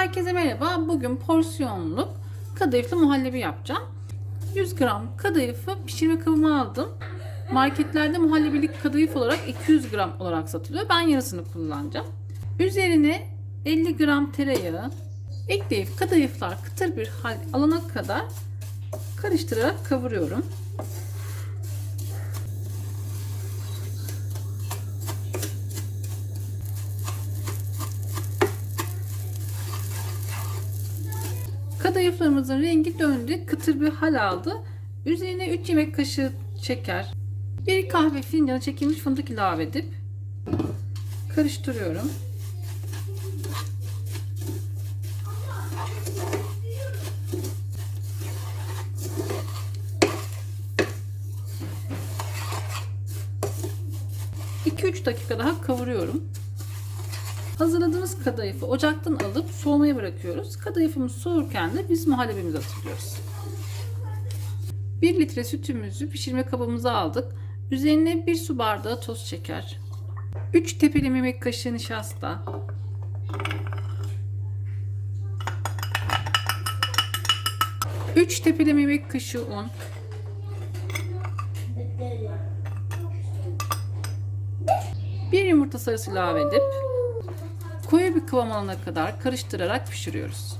Herkese merhaba. Bugün porsiyonluk kadayıflı muhallebi yapacağım. 100 gram kadayıfı pişirme kabıma aldım. Marketlerde muhallebilik kadayıf olarak 200 gram olarak satılıyor. Ben yarısını kullanacağım. Üzerine 50 gram tereyağı ekleyip kadayıflar kıtır bir hal alana kadar karıştırarak kavuruyorum. Kadayıflarımızın rengi döndü, kıtır bir hal aldı. Üzerine 3 yemek kaşığı şeker, 1 kahve fincanı çekilmiş fındık ilave edip karıştırıyorum. ...2-3 dakika daha kavuruyorum. Hazırladığımız kadayıfı ocaktan alıp soğumaya bırakıyoruz. Kadayıfımız soğurken de biz muhallebimizi atıyoruz. 1 litre sütümüzü pişirme kabımıza aldık. Üzerine 1 su bardağı toz şeker. 3 tepeleme yemek kaşığı nişasta. Üç tepeleme yemek kaşığı un. Bir yumurta sarısı ilave edip koyu bir kıvam alana kadar karıştırarak pişiriyoruz.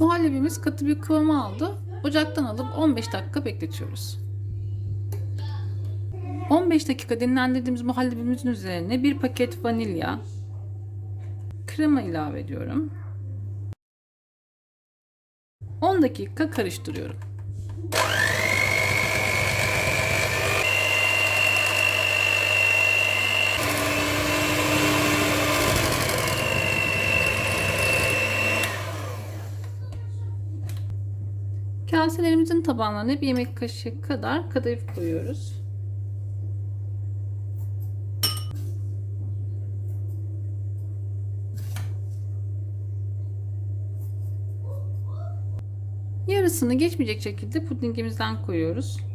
Muhallebimiz katı bir kıvam aldı. Ocaktan alıp 15 dakika bekletiyoruz. 15 dakika dinlendirdiğimiz muhallebimizin üzerine bir paket vanilya, krema ilave ediyorum. 10 dakika karıştırıyorum. Kaselerimizin tabanlarına bir yemek kaşığı kadar kadayıf koyuyoruz. Yarısını geçmeyecek şekilde pudingimizden koyuyoruz.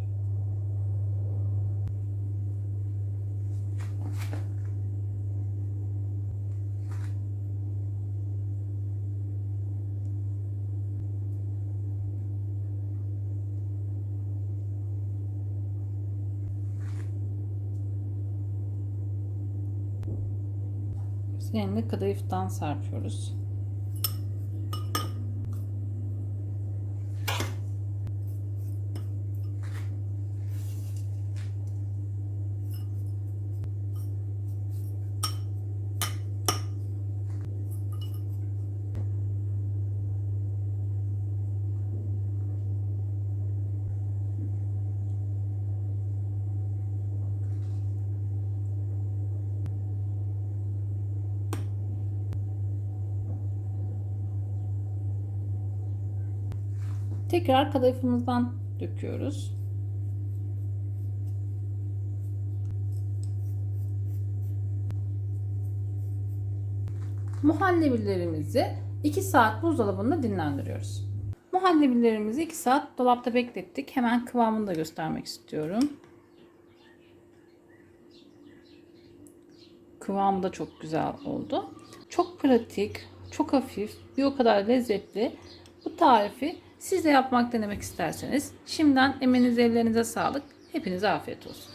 Üzerine kadayıftan serpiyoruz. Tekrar kadayıfımızdan döküyoruz. Muhallebilerimizi 2 saat buzdolabında dinlendiriyoruz. Muhallebilerimizi 2 saat dolapta beklettik. Hemen kıvamını da göstermek istiyorum. Kıvamı da çok güzel oldu. Çok pratik, çok hafif, bir o kadar lezzetli. Bu tarifi siz de yapmak denemek isterseniz şimdiden emeğinize ellerinize sağlık. Hepinize afiyet olsun.